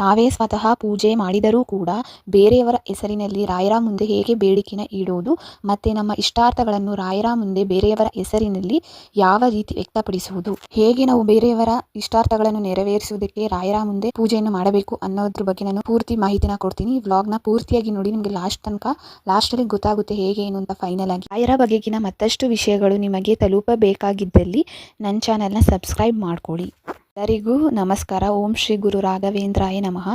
ನಾವೇ ಸ್ವತಃ ಪೂಜೆ ಮಾಡಿದರೂ ಕೂಡ ಬೇರೆಯವರ ಹೆಸರಿನಲ್ಲಿ ರಾಯರ ಮುಂದೆ ಹೇಗೆ ಬೇಡಿಕೆನ ಇಡೋದು, ಮತ್ತು ನಮ್ಮ ಇಷ್ಟಾರ್ಥಗಳನ್ನು ರಾಯರ ಮುಂದೆ ಬೇರೆಯವರ ಹೆಸರಿನಲ್ಲಿ ಯಾವ ರೀತಿ ವ್ಯಕ್ತಪಡಿಸುವುದು, ಹೇಗೆ ನಾವು ಬೇರೆಯವರ ಇಷ್ಟಾರ್ಥಗಳನ್ನು ನೆರವೇರಿಸುವುದಕ್ಕೆ ರಾಯರ ಮುಂದೆ ಪೂಜೆಯನ್ನು ಮಾಡಬೇಕು ಅನ್ನೋದ್ರ ಬಗ್ಗೆ ನಾನು ಪೂರ್ತಿ ಮಾಹಿತಿನ ಕೊಡ್ತೀನಿ. ವ್ಲಾಗ್ನ ಪೂರ್ತಿಯಾಗಿ ನೋಡಿ, ನಿಮಗೆ ಲಾಸ್ಟ್ ತನಕ ಲಾಸ್ಟಲ್ಲಿ ಗೊತ್ತಾಗುತ್ತೆ ಹೇಗೆ ಏನು ಅಂತ ಫೈನಲ್ ಆಗಿ. ರಾಯರ ಬಗೆಗಿನ ಮತ್ತಷ್ಟು ವಿಷಯಗಳು ನಿಮಗೆ ತಲುಪಬೇಕಾಗಿದ್ದಲ್ಲಿ ನನ್ನ ಚಾನಲ್ನ ಸಬ್ಸ್ಕ್ರೈಬ್ ಮಾಡ್ಕೊಳ್ಳಿ. ಎಲ್ಲರಿಗೂ ನಮಸ್ಕಾರ. ಓಂ ಶ್ರೀ ಗುರು ರಾಘವೇಂದ್ರಾಯ ನಮಃ.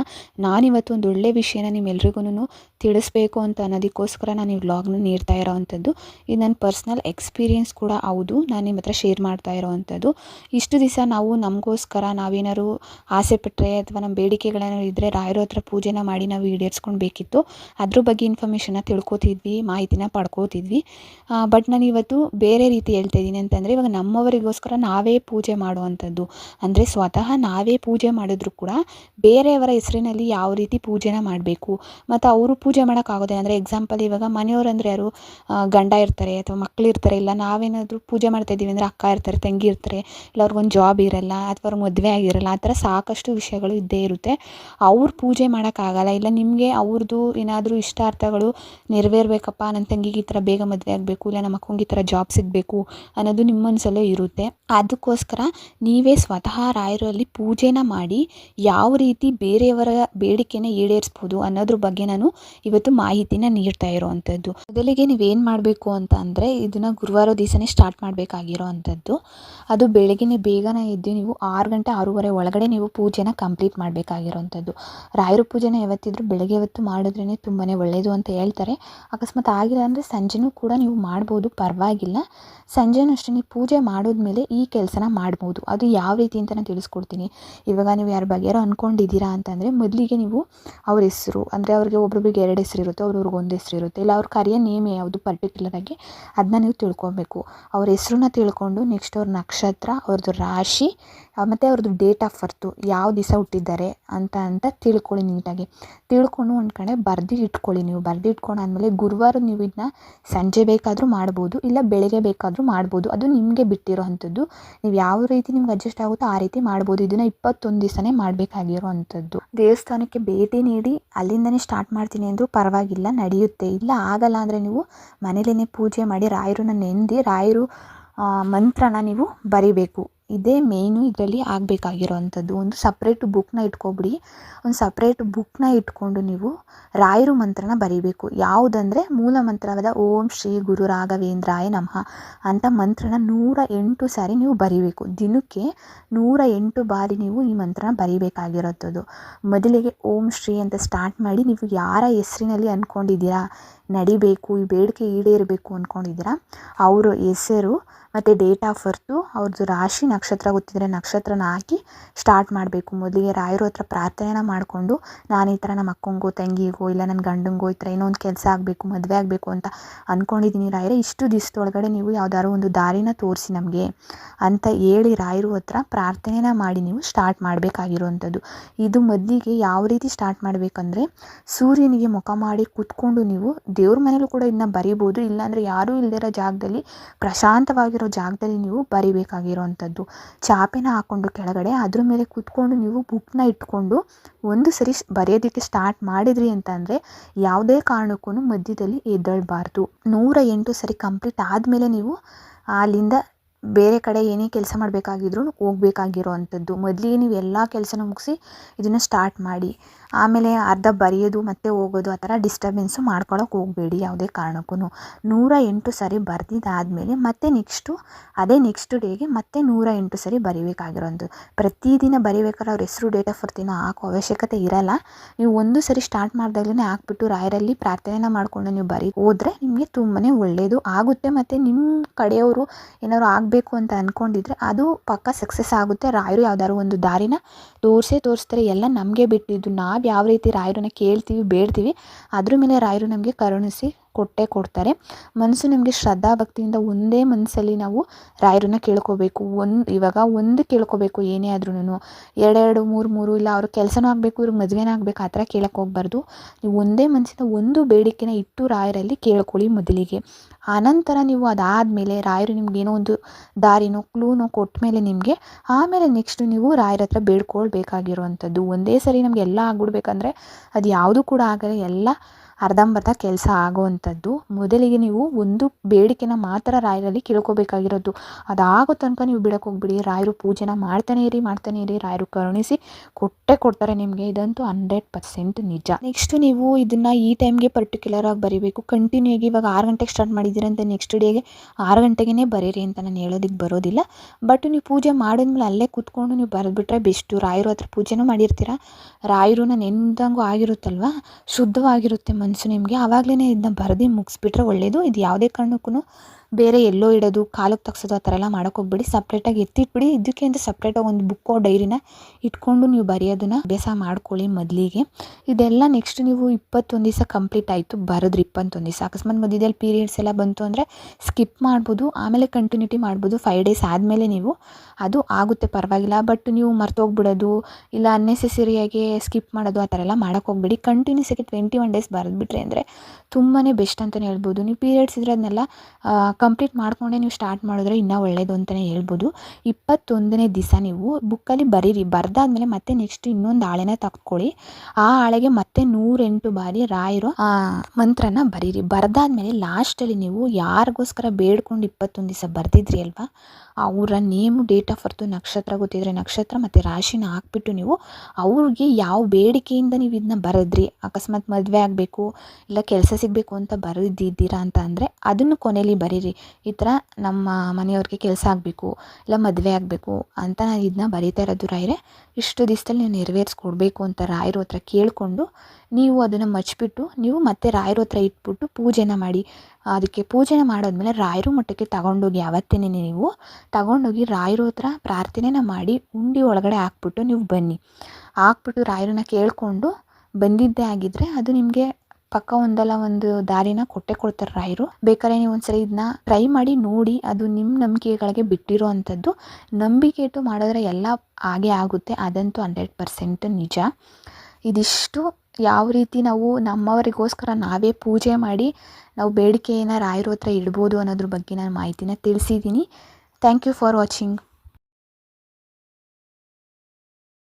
ನಾನಿವತ್ತು ಒಂದು ಒಳ್ಳೆ ವಿಷಯನ ನಿಮ್ಮೆಲ್ರಿಗೂ ತಿಳಿಸ್ಬೇಕು ಅಂತ ಅನ್ನೋದಕ್ಕೋಸ್ಕರ ನಾನು ಈ ವ್ಲಾಗ್ನ ನೀಡ್ತಾ ಇರೋವಂಥದ್ದು. ಇದು ನನ್ನ ಪರ್ಸ್ನಲ್ ಎಕ್ಸ್ಪೀರಿಯೆನ್ಸ್ ಕೂಡ ಹೌದು. ನಾನು ನಿಮ್ಮ ಹತ್ರ ಶೇರ್ ಮಾಡ್ತಾ ಇರೋವಂಥದ್ದು. ಇಷ್ಟು ದಿವಸ ನಾವು ನಮಗೋಸ್ಕರ ನಾವೇನಾದ್ರು ಆಸೆ ಪಟ್ಟರೆ ಅಥವಾ ನಮ್ಮ ಬೇಡಿಕೆಗಳೇನಾದ್ರು ಇದ್ದರೆ ರಾಯರ ಹತ್ರ ಪೂಜೆನ ಮಾಡಿ ನಾವು ಈಡೇರಿಸ್ಕೊಳ್ಬೇಕಿತ್ತು. ಅದ್ರ ಬಗ್ಗೆ ಇನ್ಫಾರ್ಮೇಷನ್ನ ತಿಳ್ಕೊತಿದ್ವಿ, ಮಾಹಿತಿನ ಪಡ್ಕೋತಿದ್ವಿ. ಬಟ್ ನಾನು ಇವತ್ತು ಬೇರೆ ರೀತಿ ಹೇಳ್ತಾ ಇದ್ದೀನಿ ಅಂತಂದರೆ ಇವಾಗ ನಮ್ಮವರಿಗೋಸ್ಕರ ನಾವೇ ಪೂಜೆ ಮಾಡುವಂಥದ್ದು. ಅಂದರೆ ಸ್ವತಃ ನಾವೇ ಪೂಜೆ ಮಾಡಿದ್ರು ಕೂಡ ಬೇರೆಯವರ ಹೆಸರಿನಲ್ಲಿ ಯಾವ ರೀತಿ ಪೂಜೆನ ಮಾಡಬೇಕು? ಮತ್ತು ಅವರು ಪೂಜೆ ಮಾಡೋಕ್ಕಾಗೋದೇ? ಅಂದರೆ ಎಕ್ಸಾಂಪಲ್ ಇವಾಗ ಮನೆಯವರಂದ್ರೆ ಯಾರು ಗಂಡ ಇರ್ತಾರೆ ಅಥವಾ ಮಕ್ಳು ಇರ್ತಾರೆ, ಇಲ್ಲ ನಾವೇನಾದರೂ ಪೂಜೆ ಮಾಡ್ತಾ ಇದ್ದೀವಿ ಅಂದರೆ ಅಕ್ಕ ಇರ್ತಾರೆ, ತಂಗಿ ಇರ್ತಾರೆ, ಇಲ್ಲ ಅವ್ರಿಗೊಂದು ಜಾಬ್ ಇರಲ್ಲ ಅಥವಾ ಅವ್ರಿಗೆ ಮದುವೆ ಆಗಿರಲ್ಲ, ಆ ಥರ ಸಾಕಷ್ಟು ವಿಷಯಗಳು ಇದ್ದೇ ಇರುತ್ತೆ. ಅವ್ರು ಪೂಜೆ ಮಾಡೋಕ್ಕಾಗಲ್ಲ, ಇಲ್ಲ ನಿಮಗೆ ಅವ್ರದ್ದು ಏನಾದರೂ ಇಷ್ಟಾರ್ಥಗಳು ನೆರವೇರ್ಬೇಕಪ್ಪ ನನ್ನ ತಂಗಿಗೆ ಈ ಥರ ಬೇಗ ಮದುವೆ ಆಗಬೇಕು, ಇಲ್ಲ ನಮ್ಮ ಅಕ್ಕಂಗೆ ಈ ಥರ ಜಾಬ್ ಸಿಗಬೇಕು ಅನ್ನೋದು ನಿಮ್ಮ ಇರುತ್ತೆ. ಅದಕ್ಕೋಸ್ಕರ ನೀವೇ ಸ್ವತಃ ರಾಯರಲ್ಲಿ ಪೂಜೆನ ಮಾಡಿ ಯಾವ ರೀತಿ ಬೇರೆಯವರ ಬೇಡಿಕೆನ ಈಡೇರಿಸ್ಬೋದು ಅನ್ನೋದ್ರ ಬಗ್ಗೆ ನಾನು ಇವತ್ತು ಮಾಹಿತಿನ ನೀಡ್ತಾ ಇರೋವಂಥದ್ದು. ಮೊದಲಿಗೆ ನೀವೇನು ಮಾಡಬೇಕು ಅಂತ ಅಂದರೆ ಇದನ್ನು ಗುರುವಾರ ದಿವಸನೇ ಸ್ಟಾರ್ಟ್ ಮಾಡಬೇಕಾಗಿರೋ ಅಂಥದ್ದು. ಅದು ಬೆಳಗ್ಗೆ ಬೇಗನೆ ಎದ್ದು ನೀವು ಆರು ಗಂಟೆ ಆರೂವರೆ ಒಳಗಡೆ ನೀವು ಪೂಜೆನ ಕಂಪ್ಲೀಟ್ ಮಾಡಬೇಕಾಗಿರೋವಂಥದ್ದು ರಾಯರ ಪೂಜೆನ ಯಾವತ್ತಿದ್ರೂ ಬೆಳಗ್ಗೆ ಹೊತ್ತು ಮಾಡಿದ್ರೇ ತುಂಬಾ ಒಳ್ಳೆಯದು ಅಂತ ಹೇಳ್ತಾರೆ. ಅಕಸ್ಮಾತ್ ಆಗಿಲ್ಲ ಅಂದರೆ ಸಂಜೆನೂ ಕೂಡ ನೀವು ಮಾಡ್ಬೋದು, ಪರವಾಗಿಲ್ಲ. ಸಂಜೆನೂ ಅಷ್ಟೇ, ನೀವು ಪೂಜೆ ಮಾಡಿದ್ಮೇಲೆ ಈ ಕೆಲಸನ ಮಾಡ್ಬೋದು. ಅದು ಯಾವ ರೀತಿ ಅಂತ ತಿಳಿಸ್ಕೊಡ್ತೀನಿ. ಇವಾಗ ನೀವು ಯಾರ ಬಗ್ಗೆಯಾರೋ ಅಂದ್ಕೊಂಡಿದ್ದೀರಾ ಅಂತಂದರೆ ಮೊದಲಿಗೆ ನೀವು ಅವ್ರ ಹೆಸರು, ಅಂದರೆ ಅವ್ರಿಗೆ ಒಬ್ರೊಬ್ರಿಗೆ ಎರಡು ಹೆಸರು ಇರುತ್ತೆ ಅವ್ರವ್ರಿಗೆ ಒಂದು ಹೆಸರು ಇರುತ್ತೆ, ಇಲ್ಲ ಅವ್ರ ಕಾರ್ಯ ನೇಮ್ ಯಾವುದು ಪರ್ಟಿಕ್ಯುಲರಾಗಿ ಅದನ್ನ ನೀವು ತಿಳ್ಕೊಬೇಕು. ಅವ್ರ ಹೆಸ್ರನ್ನ ತಿಳ್ಕೊಂಡು ನೆಕ್ಸ್ಟ್ ಅವ್ರ ನಕ್ಷತ್ರ ಅವ್ರದ್ದು ರಾಶಿ ಮತ್ತು ಅವ್ರದ್ದು ಡೇಟ್ ಆಫ್ ಬರ್ತು ಯಾವ ದಿವಸ ಹುಟ್ಟಿದ್ದಾರೆ ಅಂತ ಅಂತ ತಿಳ್ಕೊಳ್ಳಿ ನೀಟಾಗಿ. ತಿಳ್ಕೊಂಡು ಒಂದು ಕಡೆ ಬರ್ದು ಇಟ್ಕೊಳ್ಳಿ ನೀವು. ಬರ್ದು ಇಟ್ಕೊಂಡು ಇಟ್ಕೊಂಡಾದ್ಮೇಲೆ ಗುರುವಾರ ನೀವು ಇದನ್ನ ಸಂಜೆ ಬೇಕಾದರೂ ಮಾಡ್ಬೋದು, ಇಲ್ಲ ಬೆಳಗ್ಗೆ ಬೇಕಾದರೂ ಮಾಡ್ಬೋದು. ಅದು ನಿಮಗೆ ಬಿಟ್ಟಿರೋ ಅಂಥದ್ದು. ನೀವು ಯಾವ ರೀತಿ ನಿಮ್ಗೆ ಅಡ್ಜಸ್ಟ್ ಆಗುತ್ತೋ ಆ ರೀತಿ ಮಾಡ್ಬೋದು. ಇದನ್ನ ಇಪ್ಪತ್ತೊಂದು ದಿವಸನೇ ಮಾಡಬೇಕಾಗಿರೋ ದೇವಸ್ಥಾನಕ್ಕೆ ಭೇಟಿ ನೀಡಿ ಅಲ್ಲಿಂದನೇ ಸ್ಟಾರ್ಟ್ ಮಾಡ್ತೀನಿ ಅಂದರೂ ಪರವಾಗಿಲ್ಲ, ನಡೆಯುತ್ತೆ. ಇಲ್ಲ, ಆಗಲ್ಲ ಅಂದರೆ ನೀವು ಮನೇಲೇ ಪೂಜೆ ಮಾಡಿ ರಾಯರನ್ನ ನೆಂದಿ, ರಾಯರು ಮಂತ್ರನ ನೀವು ಬರಿಬೇಕು. ಇದೇ ಮೇನು ಇದರಲ್ಲಿ ಆಗಬೇಕಾಗಿರೋವಂಥದ್ದು ಒಂದು ಸಪ್ರೇಟ್ ಬುಕ್ನ ಇಟ್ಕೊಬಿಡಿ. ಒಂದು ಸಪ್ರೇಟ್ ಬುಕ್ನ ಇಟ್ಕೊಂಡು ನೀವು ರಾಯರು ಮಂತ್ರನ ಬರೀಬೇಕು. ಯಾವುದಂದರೆ ಮೂಲ ಮಂತ್ರವಾದ ಓಂ ಶ್ರೀ ಗುರು ರಾಘವೇಂದ್ರಾಯ ನಮಃ ಅಂತ ಮಂತ್ರನ ನೂರ ಎಂಟು ಸಾರಿ ನೀವು ಬರೀಬೇಕು. ದಿನಕ್ಕೆ ನೂರ ಎಂಟು ಬಾರಿ ನೀವು ಈ ಮಂತ್ರನ ಬರೀಬೇಕಾಗಿರೋಂಥದ್ದು. ಮೊದಲಿಗೆ ಓಂ ಶ್ರೀ ಅಂತ ಸ್ಟಾರ್ಟ್ ಮಾಡಿ ನೀವು ಯಾರ ಹೆಸರಿನಲ್ಲಿ ಅಂದ್ಕೊಂಡಿದ್ದೀರಾ ನಡಿಬೇಕು, ಈ ಬೇಡಿಕೆ ಈಡೇರಬೇಕು ಅಂದ್ಕೊಂಡಿದ್ದೀರಾ ಅವರ ಹೆಸರು ಮತ್ತು ಡೇಟ್ ಆಫ್ ಬರ್ತು ಅವ್ರದ್ದು ರಾಶಿ ನಕ್ಷತ್ರ ಗೊತ್ತಿದ್ದರೆ ನಕ್ಷತ್ರನ ಹಾಕಿ ಸ್ಟಾರ್ಟ್ ಮಾಡಬೇಕು. ಮೊದಲಿಗೆ ರಾಯರು ಹತ್ರ ಪ್ರಾರ್ಥನೆನ ಮಾಡಿಕೊಂಡು, ನಾನು ಈ ಥರ ನಮ್ಮ ಅಕ್ಕಂಗೋ, ತಂಗಿಗೋ, ಇಲ್ಲ ನನ್ನ ಗಂಡಂಗೋ ಈ ಥರ ಏನೋ ಒಂದು ಕೆಲಸ ಆಗಬೇಕು, ಮದುವೆ ಆಗಬೇಕು ಅಂತ ಅಂದ್ಕೊಂಡಿದ್ದೀನಿ ರಾಯರೇ. ಇಷ್ಟು ದಿವಸದೊಳಗಡೆ ನೀವು ಯಾವ್ದಾದ್ರು ಒಂದು ದಾರಿನ ತೋರಿಸಿ ನಮಗೆ ಅಂತ ಹೇಳಿ ರಾಯರು ಹತ್ರ ಪ್ರಾರ್ಥನೆನ ಮಾಡಿ ನೀವು ಸ್ಟಾರ್ಟ್ ಮಾಡಬೇಕಾಗಿರುವಂಥದ್ದು. ಇದು ಮೊದಲಿಗೆ ಯಾವ ರೀತಿ ಸ್ಟಾರ್ಟ್ ಮಾಡಬೇಕಂದ್ರೆ ಸೂರ್ಯನಿಗೆ ಮುಖ ಮಾಡಿ ಕೂತ್ಕೊಂಡು ನೀವು ದೇವ್ರ ಮನೇಲೂ ಕೂಡ ಇದನ್ನ ಬರಿಬೋದು. ಇಲ್ಲಾಂದರೆ ಯಾರೂ ಇಲ್ಲದಿರೋ ಜಾಗದಲ್ಲಿ, ಪ್ರಶಾಂತವಾಗಿರೋ ಜಾಗದಲ್ಲಿ ನೀವು ಬರಿಬೇಕಾಗಿರೋವಂಥದ್ದು ಚಾಪೆನ ಹಾಕ್ಕೊಂಡು ಕೆಳಗಡೆ, ಅದ್ರ ಮೇಲೆ ಕೂತ್ಕೊಂಡು ನೀವು ಬುಕ್ನ ಇಟ್ಕೊಂಡು ಒಂದು ಸರಿ ಬರೆಯೋದಕ್ಕೆ ಸ್ಟಾರ್ಟ್ ಮಾಡಿದ್ರಿ ಅಂತಂದರೆ ಯಾವುದೇ ಕಾರಣಕ್ಕೂ ಮಧ್ಯದಲ್ಲಿ ಎದ್ದೇಳಬಾರ್ದು. ನೂರ ಎಂಟು ಸರಿ ಕಂಪ್ಲೀಟ್ ಆದಮೇಲೆ ನೀವು ಅಲ್ಲಿಂದ ಬೇರೆ ಕಡೆ ಏನೇ ಕೆಲಸ ಮಾಡಬೇಕಾಗಿದ್ರೂ ಹೋಗ್ಬೇಕಾಗಿರೋ ಅಂಥದ್ದು. ಮೊದಲಿಗೆ ನೀವು ಎಲ್ಲ ಕೆಲಸನ ಮುಗಿಸಿ ಇದನ್ನು ಸ್ಟಾರ್ಟ್ ಮಾಡಿ. ಆಮೇಲೆ ಅರ್ಧ ಬರೆಯೋದು ಮತ್ತು ಹೋಗೋದು, ಆ ಥರ ಡಿಸ್ಟರ್ಬೆನ್ಸು ಮಾಡ್ಕೊಳಕ್ಕೆ ಹೋಗಬೇಡಿ ಯಾವುದೇ ಕಾರಣಕ್ಕೂ ನೂರ ಎಂಟು ಸರಿ ಬರೆದಿದ್ದಾದಮೇಲೆ ಮತ್ತೆ ನೆಕ್ಸ್ಟು ಅದೇ ನೆಕ್ಸ್ಟ್ ಡೇಗೆ ಮತ್ತೆ ನೂರ ಎಂಟು ಸರಿ ಬರಿಬೇಕಾಗಿರೋಂಥದ್ದು ಪ್ರತಿದಿನ ಬರಿಬೇಕಾದ್ರೆ ಅವ್ರ ಹೆಸರು ಡೇಟ್ ಆಫ್ ಬರ್ತೀನೋ ಹಾಕೋ ಅವಶ್ಯಕತೆ ಇರಲ್ಲ. ನೀವು ಒಂದು ಸರಿ ಸ್ಟಾರ್ಟ್ ಮಾಡಿದಾಗಲೇ ಹಾಕ್ಬಿಟ್ಟು ರಾಯರಲ್ಲಿ ಪ್ರಾರ್ಥನೆನ ಮಾಡಿಕೊಂಡು ನೀವು ಬರಿ ಹೋದರೆ ನಿಮಗೆ ತುಂಬಾ ಒಳ್ಳೆಯದು ಆಗುತ್ತೆ. ಮತ್ತು ನಿಮ್ಮ ಕಡೆಯವರು ಏನಾದ್ರು ಆಗಬೇಕು ಅಂತ ಅಂದ್ಕೊಂಡಿದ್ರೆ ಅದು ಪಕ್ಕ ಸಕ್ಸಸ್ ಆಗುತ್ತೆ. ರಾಯರು ಯಾವ್ದಾದ್ರು ಒಂದು ದಾರಿನ ತೋರಿಸೇ ತೋರಿಸ್ತಾರೆ. ಎಲ್ಲ ನಮಗೆ ಬಿಟ್ಟಿದ್ದು. ನಾವು ಯಾವ ರೀತಿ ರಾಯರನ್ನ ಕೇಳ್ತೀವಿ, ಬೇಡ್ತೀವಿ, ಅದ್ರ ಮೇಲೆ ರಾಯರು ನಮಗೆ ಕರುಣಿಸಿ ಕೊಟ್ಟೇ ಕೊಡ್ತಾರೆ. ಮನಸ್ಸು ನಿಮಗೆ ಶ್ರದ್ಧಾ ಭಕ್ತಿಯಿಂದ ಒಂದೇ ಮನಸ್ಸಲ್ಲಿ ನಾವು ರಾಯರನ್ನ ಕೇಳ್ಕೋಬೇಕು. ಒಂದು, ಇವಾಗ ಒಂದು ಕೇಳ್ಕೋಬೇಕು ಏನೇ ಆದ್ರೂ ಎರಡೆರಡು, ಮೂರು ಮೂರು, ಇಲ್ಲ ಅವ್ರ ಕೆಲಸನೂ ಆಗಬೇಕು, ಇವ್ರಿಗೆ ಮದುವೆನೂ ಆಗಬೇಕು, ಆ ಥರ ಕೇಳಕ್ಕೆ ಹೋಗ್ಬಾರ್ದು. ನೀವು ಒಂದೇ ಮನಸ್ಸಿಂದ ಒಂದು ಬೇಡಿಕೆನ ಇಟ್ಟು ರಾಯರಲ್ಲಿ ಕೇಳ್ಕೊಳ್ಳಿ ಮೊದಲಿಗೆ. ಆನಂತರ ನೀವು ಅದಾದಮೇಲೆ ರಾಯರು ನಿಮ್ಗೆ ಏನೋ ಒಂದು ದಾರಿನೋ, ಕ್ಲೂನೋ ಕೊಟ್ಟ ಮೇಲೆ ನಿಮಗೆ ಆಮೇಲೆ ನೆಕ್ಸ್ಟ್ ನೀವು ರಾಯರ ಹತ್ರ ಬೇಡ್ಕೊಳ್ಬೇಕಾಗಿರುವಂಥದ್ದು. ಒಂದೇ ಸರಿ ನಮಗೆ ಎಲ್ಲ ಆಗ್ಬಿಡ್ಬೇಕಂದ್ರೆ ಅದು ಯಾವುದು ಕೂಡ ಆಗಲ್ಲ. ಎಲ್ಲ ಅರ್ಧಂಬರ್ಧ ಕೆಲಸ ಆಗೋವಂಥದ್ದು. ಮೊದಲಿಗೆ ನೀವು ಒಂದು ಬೇಡಿಕೆನ ಮಾತ್ರ ರಾಯರಲ್ಲಿ ಕೇಳ್ಕೋಬೇಕಾಗಿರೋದು. ಅದಾಗೋ ತನಕ ನೀವು ಬಿಡಕ್ಕೆ ಹೋಗ್ಬಿಡಿ. ರಾಯರು ಪೂಜೆನ ಮಾಡ್ತಾನೆ ಇರಿ ಮಾಡ್ತಾನೆ ಇರಿ. ರಾಯರು ಕರುಣಿಸಿ ಕೊಟ್ಟೆ ಕೊಡ್ತಾರೆ ನಿಮಗೆ. ಇದಂತೂ ಹಂಡ್ರೆಡ್ ಪರ್ಸೆಂಟ್ ನಿಜ. ನೆಕ್ಸ್ಟ್ ನೀವು ಇದನ್ನು ಈ ಟೈಮ್ಗೆ ಪರ್ಟಿಕ್ಯುಲರ್ ಆಗಿ ಬರೀಬೇಕು. ಕಂಟಿನ್ಯೂ ಆಗಿ ಇವಾಗ ಆರು ಗಂಟೆಗೆ ಸ್ಟಾರ್ಟ್ ಮಾಡಿದ್ದೀರಂತೆ ನೆಕ್ಸ್ಟ್ ಡೇಗೆ ಆರು ಗಂಟೆಗೇ ಬರೀರಿ ಅಂತ ನಾನು ಹೇಳೋದಕ್ಕೆ ಬರೋದಿಲ್ಲ. ಬಟ್ ನೀವು ಪೂಜೆ ಮಾಡಿದ್ಮೇಲೆ ಅಲ್ಲೇ ಕೂತ್ಕೊಂಡು ನೀವು ಬರೆದ್ಬಿಟ್ರೆ ಬೆಸ್ಟು. ರಾಯರು ಹತ್ರ ಪೂಜೆನೂ ಮಾಡಿರ್ತೀರ? ನಾನು ಎಂದಂಗೂ ಆಗಿರುತ್ತಲ್ವ? ಶುದ್ಧವಾಗಿರುತ್ತೆ ನಿಮಗೆ ಆವಾಗಲೇ ಇದನ್ನ ಬರೆದು ಮುಗಿಸ್ಬಿಟ್ರೆ ಒಳ್ಳೆಯದು ಇದು ಯಾವುದೇ ಕಾರಣಕ್ಕೂ ಬೇರೆ ಎಲ್ಲೋ ಇಡೋದು, ಕಾಲಕ್ಕೆ ತಗ್ಸೋದು ಆ ಥರ ಎಲ್ಲ ಹೋಗ್ಬೇಡಿ. ಸಪ್ರೇಟಾಗಿ ಎತ್ತಿಟ್ಬಿಡಿ. ಇದಕ್ಕೆ ಅಂತ ಸಪ್ರೇಟಾಗಿ ಒಂದು ಬುಕ್ಕೋ ಡೈರಿನ ಇಟ್ಕೊಂಡು ನೀವು ಬರೆಯೋದನ್ನ ಅಭ್ಯಾಸ ಮಾಡ್ಕೊಳ್ಳಿ ಮೊದಲಿಗೆ. ಇದೆಲ್ಲ ನೆಕ್ಸ್ಟ್ ನೀವು ಇಪ್ಪತ್ತೊಂದು ದಿವಸ ಕಂಪ್ಲೀಟ್ ಆಯಿತು. ಬರೋದ್ರಿ ಇಪ್ಪತ್ತೊಂದು ದಿವಸ. ಅಕಸ್ಮಾತ್ ಮಧ್ಯದಲ್ಲಿ ಪೀರಿಯಡ್ಸ್ ಎಲ್ಲ ಬಂತು ಅಂದರೆ ಸ್ಕಿಪ್ ಮಾಡ್ಬೋದು. ಆಮೇಲೆ ಕಂಟಿನ್ಯೂಟಿ ಮಾಡ್ಬೋದು. ಫೈವ್ ಡೇಸ್ ಆದಮೇಲೆ ನೀವು ಅದು ಆಗುತ್ತೆ, ಪರವಾಗಿಲ್ಲ. ಬಟ್ ನೀವು ಮರ್ತೋಗ್ಬಿಡೋದು, ಇಲ್ಲ ಅನ್ನೆಸೆಸರಿಯಾಗಿ ಸ್ಕಿಪ್ ಮಾಡೋದು ಆ ಥರ ಎಲ್ಲ ಮಾಡೋಕೆ ಹೋಗ್ಬೇಡಿ. ಕಂಟಿನ್ಯೂಸ್ ಆಗಿ ಟ್ವೆಂಟಿ ಒನ್ ಡೇಸ್ ಬರೆದ್ಬಿಟ್ರೆ ಅಂದರೆ ತುಂಬಾ ಬೆಸ್ಟ್ ಅಂತಲೇ ಹೇಳ್ಬೋದು. ನೀವು ಪೀರಿಯಡ್ಸ್ ಇದ್ರೆ ಅದನ್ನೆಲ್ಲ ಕಂಪ್ಲೀಟ್ ಮಾಡ್ಕೊಂಡೆ ನೀವು ಸ್ಟಾರ್ಟ್ ಮಾಡಿದ್ರೆ ಇನ್ನೂ ಒಳ್ಳೆಯದು ಅಂತಲೇ ಹೇಳ್ಬೋದು. ಇಪ್ಪತ್ತೊಂದನೇ ದಿವಸ ನೀವು ಬುಕ್ಕಲ್ಲಿ ಬರೀರಿ. ಬರೆದಾದ್ಮೇಲೆ ಮತ್ತೆ ನೆಕ್ಸ್ಟ್ ಇನ್ನೊಂದು ಹಾಳೆನ ತಕ್ಕೊಳ್ಳಿ ಆ ಹಾಳೆಗೆ ಮತ್ತೆ ನೂರೆಂಟು ಬಾರಿ ರಾಯರೋ ಮಂತ್ರನ ಬರೀರಿ. ಬರೆದಾದ್ಮೇಲೆ ಲಾಸ್ಟಲ್ಲಿ ನೀವು ಯಾರಿಗೋಸ್ಕರ ಬೇಡ್ಕೊಂಡು ಇಪ್ಪತ್ತೊಂದು ದಿವಸ ಬರೆದಿದ್ರಿ ಅಲ್ವಾ? ಅವರ ನೇಮು ಡೇಟ್ ಆಫ್ ಬರ್ತು ನಕ್ಷತ್ರ ಗೊತ್ತಿದ್ರೆ ನಕ್ಷತ್ರ ಮತ್ತು ರಾಶಿನ ಹಾಕ್ಬಿಟ್ಟು ನೀವು ಅವ್ರಿಗೆ ಯಾವ ಬೇಡಿಕೆಯಿಂದ ನೀವು ಇದನ್ನ ಬರೆದ್ರಿ? ಅಕಸ್ಮಾತ್ ಮದುವೆ ಆಗಬೇಕು ಇಲ್ಲ ಕೆಲಸ ಸಿಗಬೇಕು ಅಂತ ಬರೆದಿದ್ದೀರಾ ಅಂತ ಅಂದರೆ ಅದನ್ನು ಕೊನೆಯಲ್ಲಿ ಬರೀರಿ. ಈ ಥರ ನಮ್ಮ ಮನೆಯವ್ರಿಗೆ ಕೆಲಸ ಆಗಬೇಕು, ಇಲ್ಲ ಮದುವೆ ಆಗಬೇಕು ಅಂತ ನಾನು ಇದನ್ನ ಬರೀತಾ ಇರೋದು ರಾಯರೇ. ಇಷ್ಟು ದಿವಸದಲ್ಲಿ ನೀವು ನೆರವೇರಿಸ್ಕೊಡ್ಬೇಕು ಅಂತ ರಾಯರ ಹತ್ರ ಕೇಳಿಕೊಂಡು ನೀವು ಅದನ್ನು ಮಚ್ಚಿಬಿಟ್ಟು ನೀವು ಮತ್ತೆ ರಾಯರ ಹತ್ರ ಇಟ್ಬಿಟ್ಟು ಪೂಜೆನ ಮಾಡಿ. ಅದಕ್ಕೆ ಪೂಜೆನ ಮಾಡೋದ್ಮೇಲೆ ರಾಯರು ಮಟ್ಟಕ್ಕೆ ತಗೊಂಡೋಗಿ ಅವತ್ತೇ ನೀವು ತಗೊಂಡೋಗಿ ರಾಯರ ಹತ್ರ ಪ್ರಾರ್ಥನೆನ ಮಾಡಿ ಉಂಡಿ ಒಳಗಡೆ ಹಾಕ್ಬಿಟ್ಟು ನೀವು ಬನ್ನಿ. ಹಾಕ್ಬಿಟ್ಟು ರಾಯರನ್ನ ಕೇಳಿಕೊಂಡು ಬಂದಿದ್ದೇ ಆಗಿದ್ದರೆ ಅದು ನಿಮಗೆ ಪಕ್ಕ ಒಂದಲ್ಲ ಒಂದು ದಾರಿನ ಕೊಟ್ಟೆ ಕೊಡ್ತಾರೆ ರಾಯರು. ಬೇಕಾದ್ರೆ ನೀವು ಒಂದ್ಸರಿ ಇದನ್ನ ಟ್ರೈ ಮಾಡಿ ನೋಡಿ, ಅದು ನಿಮ್ಮ ನಂಬಿಕೆಗಳಿಗೆ ಬಿಟ್ಟಿರೋ ಅಂಥದ್ದು. ನಂಬಿಕೆ ಇಟ್ಟು ಮಾಡಿದ್ರೆ ಎಲ್ಲ ಹಾಗೆ ಆಗುತ್ತೆ. ಅದಂತೂ ಹಂಡ್ರೆಡ್ ಪರ್ಸೆಂಟ್ ನಿಜ. ಇದಿಷ್ಟು. ಯಾವ ರೀತಿ ನಾವು ನಮ್ಮವರಿಗೋಸ್ಕರ ನಾವೇ ಪೂಜೆ ಮಾಡಿ, ನಾವು ಬೇಡಿಕೆಯನ್ನು ರಾಯರ ಹತ್ರ ಇಡ್ಬೋದು ಅನ್ನೋದ್ರ ಬಗ್ಗೆ ನಾನು ಮಾಹಿತಿನ ತಿಳಿಸಿದ್ದೀನಿ. Thank you for watching